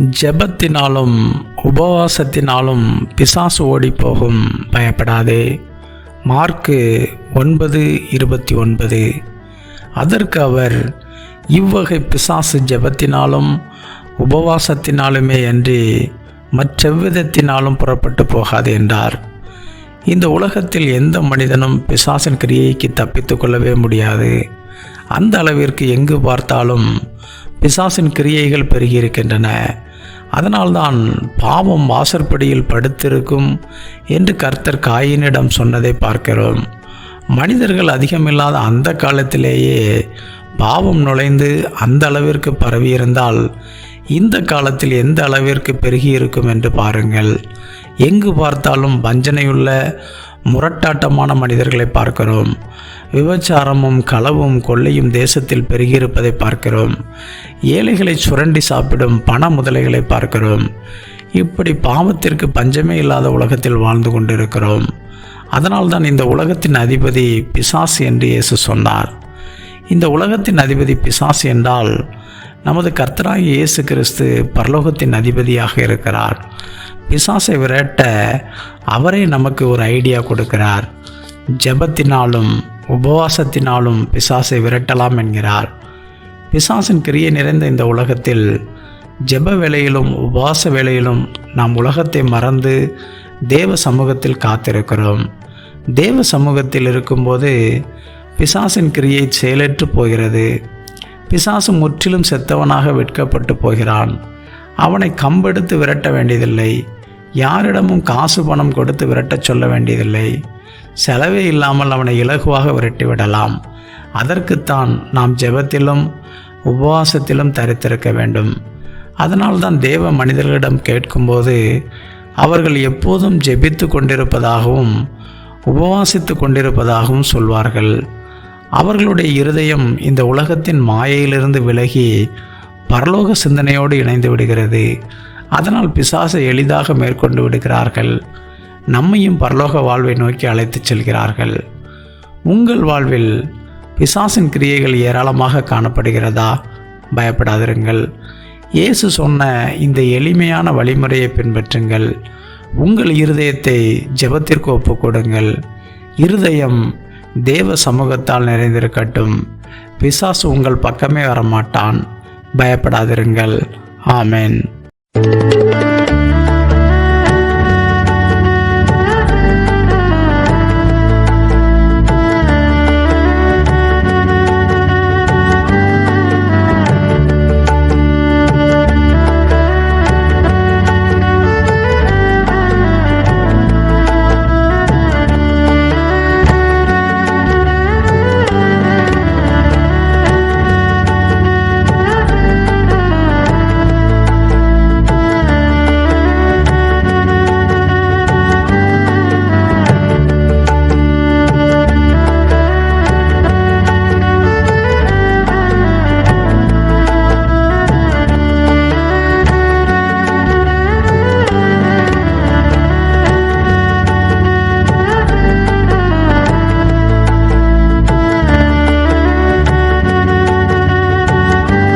ஜெபத்தினாலும் உபவாசத்தினாலும் பிசாசு ஓடிப்போகும். பயப்படாதே. மார்க்கு ஒன்பது இருபத்தி ஒன்பது. அதற்கு அவர் இவ்வகை பிசாசு ஜெபத்தினாலும் உபவாசத்தினாலுமே அன்றி மற்றெவ்விதத்தினாலும் புறப்பட்டு போகாது என்றார். இந்த உலகத்தில் எந்த மனிதனும் பிசாசின் கிரியைக்கு தப்பித்து கொள்ளவே முடியாது. அந்த அளவிற்கு எங்கு பார்த்தாலும் பிசாசின் கிரியைகள் பெருகியிருக்கின்றன அதனால்தான் பாவம் வாசற்படியில் படுத்திருக்கும் என்று கர்த்தர் காயினிடம் சொன்னதை பார்க்கிறோம். மனிதர்கள் அதிகமில்லாத அந்த காலத்திலேயே பாவம் நுழைந்து அந்த அளவிற்கு பரவியிருந்தால் இந்த காலத்தில் எந்த அளவிற்கு பெருகியிருக்கும் என்று பாருங்கள். எங்கு பார்த்தாலும் வஞ்சனையுள்ள முரட்டாட்டமான மனிதர்களை பார்க்கிறோம். விபச்சாரமும் களவும் கொள்ளையும் தேசத்தில் பெருகியிருப்பதை பார்க்கிறோம். ஏழைகளை சுரண்டி சாப்பிடும் பண முதலைகளை பார்க்கிறோம். இப்படி பாவத்திற்கு பஞ்சமே இல்லாத உலகத்தில் வாழ்ந்து கொண்டிருக்கிறோம். அதனால்தான் இந்த உலகத்தின் அதிபதி பிசாசு என்று இயேசு சொன்னார். இந்த உலகத்தின் அதிபதி பிசாசு என்றால் நமது கர்த்தராகிய இயேசு கிறிஸ்து பரலோகத்தின் அதிபதியாக இருக்கிறார். பிசாசை விரட்ட அவரே நமக்கு ஒரு ஐடியா கொடுக்கிறார். ஜெபத்தினாலும் உபவாசத்தினாலும் பிசாசை விரட்டலாம் என்கிறார். பிசாசின் கிரியை நிறைந்த இந்த உலகத்தில் ஜெப வேலையிலும் உபவாச வேலையிலும் நாம் உலகத்தை மறந்து தேவ சமூகத்தில் காத்திருக்கிறோம். தேவ சமூகத்தில் இருக்கும்போது பிசாசின் கிரியை செயலற்று போகிறது. பிசாசு முற்றிலும் செத்தவனாக வெட்கப்பட்டு போகிறான். அவனை கம்பெடுத்து விரட்ட வேண்டியதில்லை. யாரிடமும் காசு பணம் கொடுத்து விரட்டச் சொல்ல வேண்டியதில்லை. செலவே இல்லாமல் அவனை இலகுவாக விரட்டிவிடலாம் அதற்குத்தான் நாம் ஜெபத்திலும் உபவாசத்திலும் தரித்திருக்க வேண்டும். அதனால்தான் தேவ மனிதர்களிடம் கேட்கும்போது அவர்கள் எப்போதும் ஜெபித்து கொண்டிருப்பதாகவும் உபவாசித்து கொண்டிருப்பதாகவும் சொல்வார்கள். அவர்களுடைய இருதயம் இந்த உலகத்தின் மாயையிலிருந்து விலகி பரலோக சிந்தனையோடு இணைந்து விடுகிறது. அதனால் பிசாசை எளிதாக மேற்கொண்டு விடுகிறார்கள். நம்மையும் பரலோக வாழ்வை நோக்கி அழைத்துச் செல்கிறார்கள். உங்கள் வாழ்வில் பிசாசின் கிரியைகள் ஏராளமாக காணப்படுகிறதா? பயப்படாதிருங்கள். இயேசு சொன்ன இந்த எளிமையான வழிமுறையை பின்பற்றுங்கள். உங்கள் இருதயத்தை ஜெபத்திற்கு ஒப்புக்கொடுங்கள். இருதயம் தேவ சமூகத்தால் நிறைந்திருக்கட்டும். பிசாசு உங்கள் பக்கமே வரமாட்டான். பயப்படாதிருங்கள். ஆமேன். Mm-hmm.